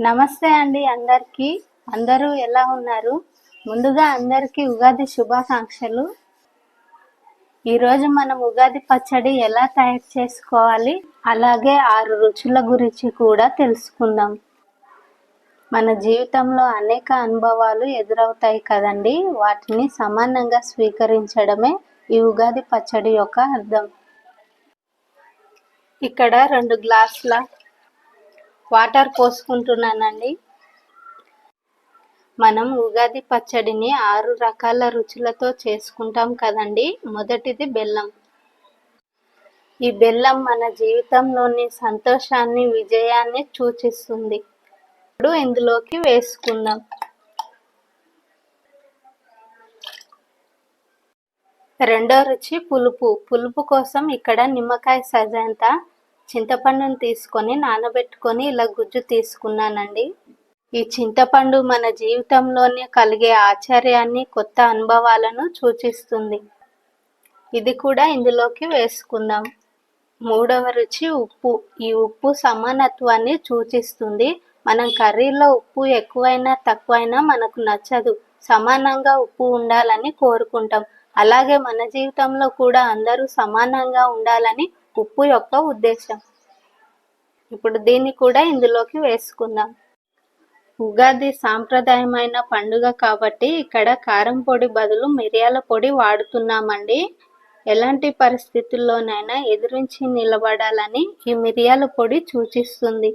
నమస్తే అండి అందరికీ. అందరూ ఎలా ఉన్నారు? ముందుగా అందరికీ ఉగాది శుభాకాంక్షలు. ఈరోజు మనం ఉగాది పచ్చడి ఎలా తయారు చేసుకోవాలి? అలాగే ఆరు రుచుల గురించి కూడా తెలుసుకుందాం. మన జీవితంలో అనేక అనుభవాలు ఎదురవుతాయి కదండి. వాటిని సమానంగా స్వీకరించడమే ఈ ఉగాది పచ్చడి యొక్క అర్థం. ఇక్కడ రెండు గ్లాసుల వాటర్ పోసుకుంటున్నానండి. మనం ఉగాది పచ్చడిని ఆరు రకాల రుచులతో చేసుకుంటాం కదండి. మొదటిది బెల్లం. ఈ బెల్లం మన జీవితంలోని సంతోషాన్ని విజయాన్ని సూచిస్తుంది. ఇప్పుడు ఇందులోకి వేసుకుందాం. రెండో రుచి పులుపు. పులుపు కోసం ఇక్కడ నిమ్మకాయ సజంత చింతపండుని తీసుకొని నానబెట్టుకొని ఇలా గుజ్జు తీసుకున్నానండి. ఈ చింతపండు మన జీవితంలోనే కలిగే ఆశ్చర్యాన్ని కొత్త అనుభవాలను సూచిస్తుంది. ఇది కూడా ఇందులోకి వేసుకుందాం. మూడవ రుచి ఉప్పు. ఈ ఉప్పు సమానత్వాన్ని సూచిస్తుంది. మనం కర్రీలో ఉప్పు ఎక్కువైనా తక్కువైనా మనకు నచ్చదు. సమానంగా ఉప్పు ఉండాలని కోరుకుంటాం. అలాగే మన జీవితంలో కూడా అందరూ సమానంగా ఉండాలని ఉప్పు యొక్క ఉద్దేశం. ఇప్పుడు దీన్ని కూడా ఇందులోకి వేసుకుందాం. ఉగాది సాంప్రదాయమైన పండుగ కాబట్టి ఇక్కడ కారం పొడి బదులు మిరియాల పొడి వాడుతున్నామండి. ఎలాంటి పరిస్థితుల్లోనైనా ఎదురించి నిలబడాలని ఈ మిరియాల పొడి సూచిస్తుంది.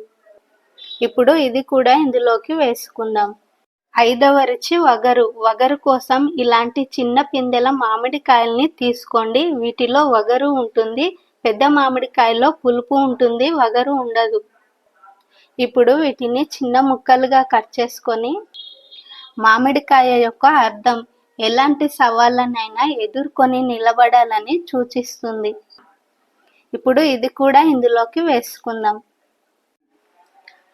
ఇప్పుడు ఇది కూడా ఇందులోకి వేసుకుందాం. ఐదవ రుచి వగరు. వగరు కోసం ఇలాంటి చిన్న పిందెల మామిడికాయల్ని తీసుకోండి. వీటిలో వగరు ఉంటుంది. పెద్ద మామిడికాయలో పులుపు ఉంటుంది వగరు ఉండదు. ఇప్పుడు వీటిని చిన్న ముక్కలుగా కట్ చేసుకొని మామిడికాయ యొక్క అర్థం ఎలాంటి సవాళ్ళనైనా ఎదుర్కొని నిలబడాలని సూచిస్తుంది. ఇప్పుడు ఇది కూడా ఇందులోకి వేసుకుందాం.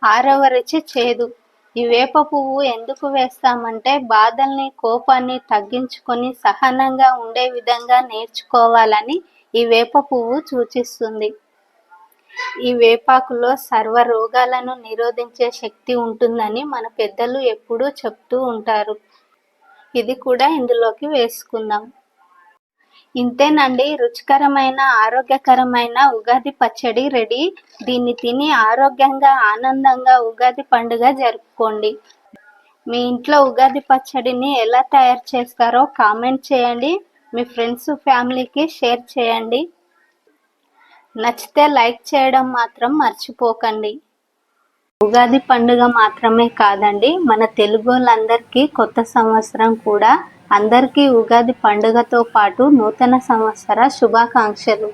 ఆరవ రుచి చేదు. ఈ వేప పువ్వు ఎందుకు వేస్తామంటే బాధల్ని కోపాన్ని తగ్గించుకొని సహనంగా ఉండే విధంగా నేర్చుకోవాలని ఈ వేప పువ్వు సూచిస్తుంది. ఈ వేపాకులో సర్వ రోగాలను నిరోధించే శక్తి ఉంటుందని మన పెద్దలు ఎప్పుడూ చెప్తూ ఉంటారు. ఇది కూడా ఇందులోకి వేసుకుందాం. ఇంతేనండి రుచికరమైన ఆరోగ్యకరమైన ఉగాది పచ్చడి రెడీ. దీన్ని తిని ఆరోగ్యంగా ఆనందంగా ఉగాది పండుగ జరుపుకోండి. మీ ఇంట్లో ఉగాది పచ్చడిని ఎలా తయారు చేస్తారో కామెంట్ చేయండి. మీ ఫ్రెండ్స్ ఫ్యామిలీకి షేర్ చేయండి. నచ్చితే లైక్ చేయడం మాత్రం మర్చిపోకండి. ఉగాది పండుగ మాత్రమే కాదండి మన తెలుగు వాళ్ళందరికీ కొత్త సంవత్సరం కూడా అందరికీ ఉగాది పండుగతో పాటు నూతన సంవత్సర శుభాకాంక్షలు.